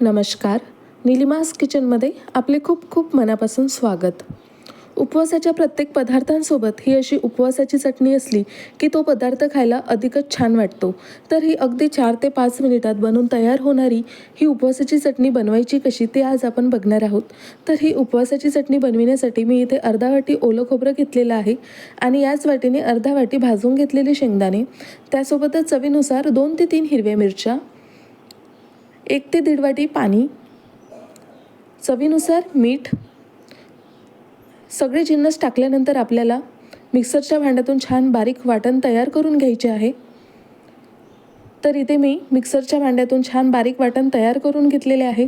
नमस्कार. निलिमास किचनमध्ये आपले खूप खूप मनापासून स्वागत. उपवासाच्या प्रत्येक पदार्थांसोबत ही अशी उपवासाची चटणी असली की तो पदार्थ खायला अधिकच छान वाटतो. तर ही अगदी चार ते पाच मिनिटात बनून तयार होणारी ही उपवासाची चटणी बनवायची कशी ते आज आपण बघणार आहोत. तर ही उपवासाची चटणी बनविण्यासाठी मी इथे अर्धा वाटी ओलं खोबरं घेतलेलं आहे आणि याच वाटीने अर्धा वाटी भाजून घेतलेले शेंगदाणे. त्यासोबतच चवीनुसार दोन ते तीन हिरव्या मिरच्या एक ते दीड वाटी पाणी चवीनुसार मीठ सगळे जिन्नस टाकल्यानंतर आपल्याला मिक्सरच्या भांड्यातून छान बारीक वाटण तयार करून घ्यायचे आहे. तर इथे मी मिक्सरच्या भांड्यातून छान बारीक वाटण तयार करून घेतलेले आहे.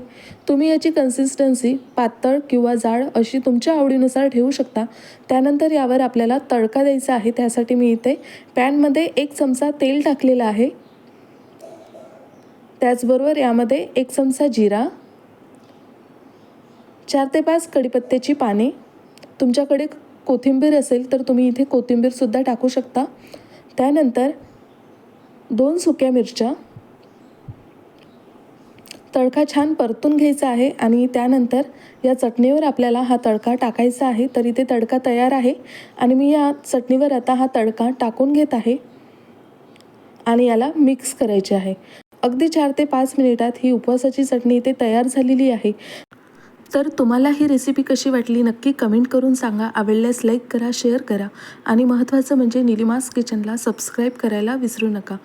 तुम्ही याची कन्सिस्टन्सी पातळ किंवा जाड अशी तुमच्या आवडीनुसार ठेवू शकता. त्यानंतर यावर आपल्याला तडका द्यायचा आहे. त्यासाठी मी इथे पॅनमध्ये एक चमचा तेल टाकलेलं आहे. त्याचबरोबर यामध्ये एक चमचा जिरा चार ते पाच कढीपत्त्याची पाने. तुमच्याकडे कोथिंबीर असेल तर तुम्ही इथे कोथिंबीरसुद्धा टाकू शकता. त्यानंतर दोन सुक्या मिरच्या. तडका छान परतून घ्यायचा आहे आणि त्यानंतर या चटणीवर आपल्याला हा तडका टाकायचा आहे. तर इथे तडका तयार आहे आणि मी या चटणीवर आता हा तडका टाकून घेत आहे आणि याला मिक्स करायचे आहे. अगदी चार ते पाच मिनिटात ही उपवासाची चटणी इथे तयार झालेली आहे. तर तुम्हाला ही रेसिपी कशी वाटली नक्की कमेंट करून सांगा. आवडल्यास लाईक करा शेअर करा आणि महत्त्वाचं म्हणजे निलिमास किचनला सबस्क्राईब करायला विसरू नका.